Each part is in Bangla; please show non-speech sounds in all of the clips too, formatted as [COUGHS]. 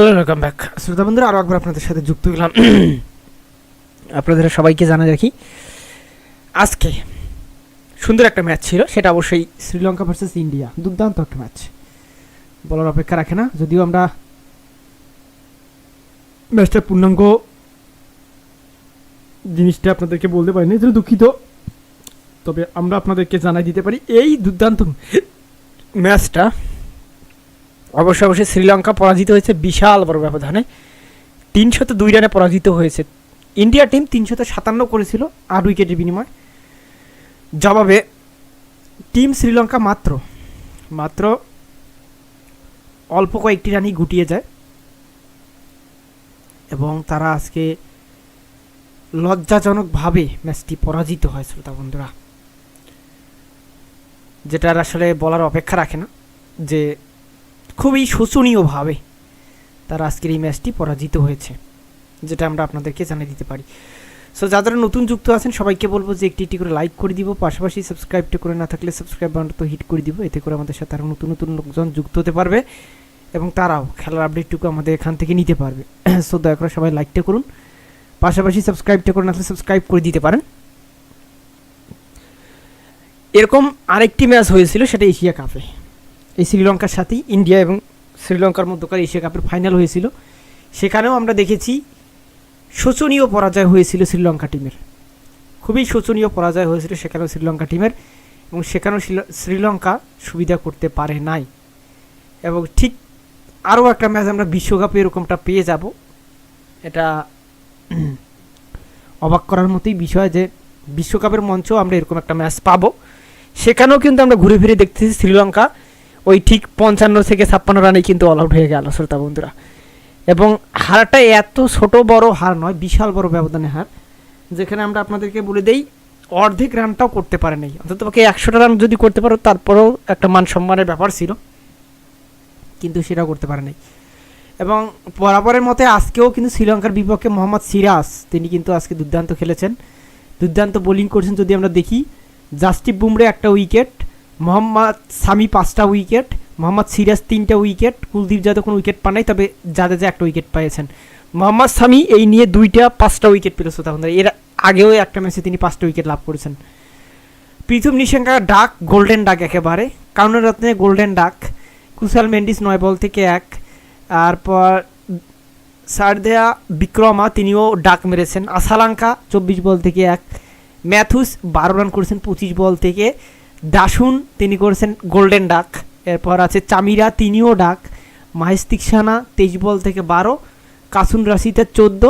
ওয়েলকাম ব্যাক শ্রোতা বন্ধুরা আরও একবার আপনাদের সাথে যুক্ত হলাম। [COUGHS] আপনাদের সবাইকে জানা রাখি। আজকে সুন্দর একটা ম্যাচ ছিল সেটা অবশ্যই শ্রীলঙ্কা ভার্সেস ইন্ডিয়া দুর্দান্ত একটা ম্যাচ বলার অপেক্ষা রাখে না যদিও আমরা ম্যাচটার পূর্ণাঙ্গ জিনিসটা আপনাদেরকে বলতে পারিনি এজন্য দুঃখিত। তবে আমরা আপনাদেরকে জানাই দিতে পারি এই দুর্দান্ত ম্যাচটা অবশ্যই অবশ্যই শ্রীলঙ্কা পরাজিত হয়েছে বিশাল বড় ব্যবধানে। তিনশত দুই রানে পরাজিত হয়েছে। ইন্ডিয়া টিম তিনশত সাতান্ন করেছিল আট উইকেটের বিনিময়। জবাবে টিম শ্রীলঙ্কা মাত্র মাত্র অল্প কয়েকটি রানই গুটিয়ে যায়। এবং তারা আজকে লজ্জাজনকভাবে ম্যাচটি পরাজিত হয় শ্রোতা বন্ধুরা। যেটার আসলে বলার অপেক্ষা রাখে না যে খুবই শোচনীয়ভাবে তারা আজকের এই ম্যাচটি পরাজিত হয়েছে, যেটা আমরা আপনাদেরকে জানিয়ে দিতে পারি। সো যারা নতুন যুক্ত আছেন, সবাইকে বলব যে একটি একটি করে লাইক করে দিব, পাশাপাশি সাবস্ক্রাইবটা করে না থাকলে সাবস্ক্রাইব বাটনটা তো হিট করে দিব, এতে করে আমাদের সাথে আরও নতুন নতুন লোকজন যুক্ত হতে পারবে এবং তারাও খেলার আপডেটটুকু আমাদের এখান থেকে নিতে পারবে। [CLEARS THROAT] সো দয়া করে সবাই লাইকটা করুন, পাশাপাশি সাবস্ক্রাইবটা করে না থাকলে সাবস্ক্রাইব করে দিতে পারেন। এরকম আরেকটি ম্যাচ হয়েছিল, সেটা এশিয়া কাপে। এই শ্রীলঙ্কার সাথেই ইন্ডিয়া এবং শ্রীলঙ্কার মধ্যকার এশিয়া কাপের ফাইনাল হয়েছিল। সেখানেও আমরা দেখেছি শোচনীয় পরাজয় হয়েছিল শ্রীলঙ্কা টিমের খুবই শোচনীয় পরাজয় হয়েছিল সেখানেও শ্রীলঙ্কা টিমের এবং সেখানেও শ্রীল- শ্রীলঙ্কা সুবিধা করতে পারে নাই। এবং ঠিক আরও একটা ম্যাচ আমরা বিশ্বকাপে এরকমটা পেয়ে যাব। এটা [CLEARS THROAT] অবাক করার মতোই বিষয় যে বিশ্বকাপের মঞ্চেও আমরা এরকম একটা ম্যাচ পাবো। সেখানেও কিন্তু আমরা ঘুরে ফিরে দেখতেছি শ্রীলঙ্কা ওই ঠিক পঞ্চান্ন থেকে ছাপ্পান্ন রানে কিন্তু অল আউট হয়ে গেল, শ্রোতা বন্ধুরা। এবং হারটা এত ছোট বড় হার নয়, বিশাল বড় ব্যবধানে হার, যেখানে আমরা আপনাদেরকে বলে দেই, অর্ধেক রানটাও করতে পারে নাই। অন্তত পক্ষে একশোটা রান যদি করতে পারো, তারপরেও একটা মান সম্মানের ব্যাপার ছিল, কিন্তু সেটাও করতে পারে নাই। এবং বরাবরের মতে আজকেও কিন্তু শ্রীলঙ্কার বিপক্ষে মোহাম্মদ সিরাজ, তিনি কিন্তু আজকে দুর্দান্ত খেলেছেন। দুর্দান্ত বোলিং করেছেন যদি আমরা দেখি জাস্টিপ বুমরে একটা উইকেট মোহাম্মদ সামি পাঁচটা উইকেট, মোহাম্মদ সিরাজ তিনটা উইকেট, কুলদীপ যাদব কোনো উইকেট পান নাই, তবে জাদেজা একটা উইকেট পেয়েছেন মোহাম্মদ সামি এই নিয়ে দুইটা পাঁচটা উইকেট পেল শ্রোতা এর আগেও একটা ম্যাচে তিনি পাঁচটা উইকেট লাভ করেছেন। প্রীতম নিশঙ্কা ডাক গোল্ডেন ডাক একেবারে। কাউনারত্নে গোল্ডেন ডাক। কুশাল মেন্ডিস নয় বল থেকে এক। তারপর সারদেয়া বিক্রমা, তিনিও ডাক মেরেছেন। আসালাঙ্কা চব্বিশ বল থেকে এক। ম্যাথুস বারো রান করেছেন পঁচিশ বল থেকে। দাসুন তিনি করেছেন গোল্ডেন ডাক এরপর আছে চামিরা, তিনিও ডাক। মাহেশ তিকসানা তেইশ বল থেকে বারো। কাসুন রাশিতে চোদ্দ।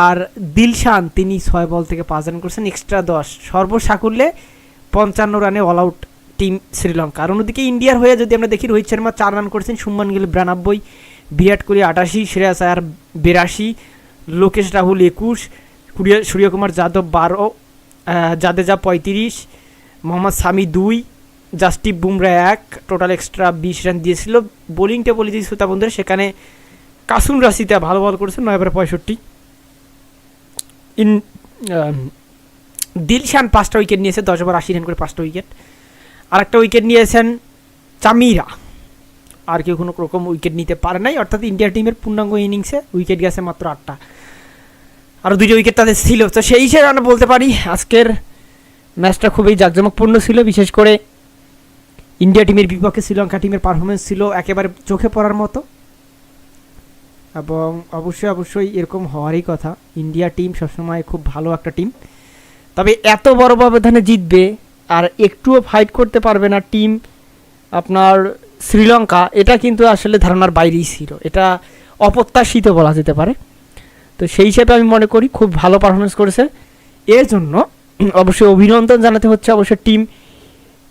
আর দিলশান, তিনি ছয় বল থেকে পাঁচ রান করেছেন এক্সট্রা দশ। সর্বসাকুল্যে পঞ্চান্ন রানে অল আউট টিম শ্রীলঙ্কা। আর অন্যদিকে ইন্ডিয়ার হয়ে যদি আমরা দেখি, রোহিত শর্মা চার রান করেছেন সুম্মান গিল বিরানব্বই। বিরাট কোহলি আটাশি, শ্রেয়াস আয়ার বিরাশি। লোকেশ রাহুল একুশ। সূর্য সূর্যকুমার যাদব বারো। জাদেজা পঁয়ত্রিশ। মোহাম্মদ সামি দুই জাস্টিপ বুমরা এক, টোটাল এক্সট্রা বিশ রান দিয়েছিল। বোলিংটা বলে দিয়েছি শ্রোতা বন্ধুরা, সেখানে কাসুম রাশিতে ভালো বল করেছেন নয় ওভারে পঁয়ষট্টি। ইন দিলশান পাঁচটা উইকেট নিয়েছে, দশ ওভার আশি রান করে পাঁচটা উইকেট। আর একটা উইকেট নিয়েছেন চামিরা। আর কেউ কোনো রকম উইকেট নিতে পারে নাই, অর্থাৎ ইন্ডিয়া টিমের পূর্ণাঙ্গ ইনিংসে উইকেট গেছে মাত্র আটটা। আরও দুটো উইকেট তাদের ছিল, তো সেই হিসেবে আমরা বলতে পারি আজকের ম্যাচটা খুবই জাঁকজমকপূর্ণ ছিল, বিশেষ করে ইন্ডিয়া টিমের বিপক্ষে শ্রীলঙ্কা টিমের পারফরমেন্স ছিল একেবারে চোখে পড়ার মতো। এবং অবশ্যই অবশ্যই এরকম হওয়ারই কথা, ইন্ডিয়া টিম সবসময় খুব ভালো একটা টিম। তবে এত বড় ব্যবধানে জিতবে আর একটুও ফাইট করতে পারবে না টিম আপনার শ্রীলঙ্কা, এটা কিন্তু আসলে ধারণার বাইরেই ছিল। এটা অপ্রত্যাশিত বলা যেতে পারে। তো সেই হিসেবে আমি মনে করি খুব ভালো পারফরমেন্স করেছে। এর জন্য [CLEARS THROAT] অবশ্যই অভিনন্দন জানাতে হচ্ছে অবশ্যই টিম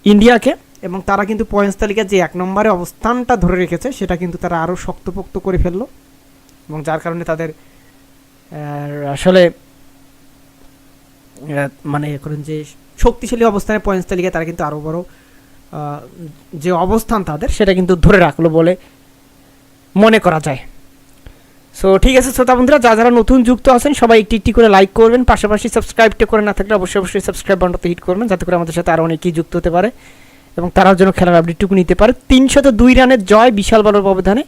ইন্ডিয়াকে। এবং তারা কিন্তু পয়েন্টস তালিকায় যে এক নম্বরে অবস্থানটা ধরে রেখেছে সেটা কিন্তু তারা আরও শক্তপোক্ত করে ফেলল। এবং যার কারণে তাদের আসলে মানে করেন যে শক্তিশালী অবস্থানে পয়েন্টস তালিকায় তারা কিন্তু আরও বড় যে অবস্থান তাদের সেটা কিন্তু ধরে রাখল বলে মনে করা যায়। সো ঠিক আছে, শ্রোতা বন্ধুরা যা যারা নতুন যুক্ত আছেন, সবাই একটি একটি করে লাইক করবেন। পাশাপাশি সাবস্ক্রাইবটা করে না থাকলে অবশ্যই অবশ্যই সাবস্ক্রাইব বাটনটা হিট করবেন, যাতে করে আমাদের সাথে আরও অনেকেই যুক্ত হতে পারে এবং তারাও যেন খেলার আপডেটটুকু নিতে পারে। তিনশত দুই রানের জয় বিশাল বড় ব্যবধানে।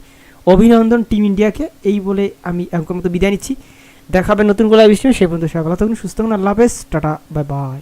অভিনন্দন টিম ইন্ডিয়াকে। এই বলে আমি এখনকার মতো বিদায় নিচ্ছি। দেখাবে নতুন গোলায় বিশ্ব সেই পর্যন্ত সবাই ভালো থাকুন, সুস্থ থাকুন, আল্লাহ হাফেজ, টাটা বাই বাই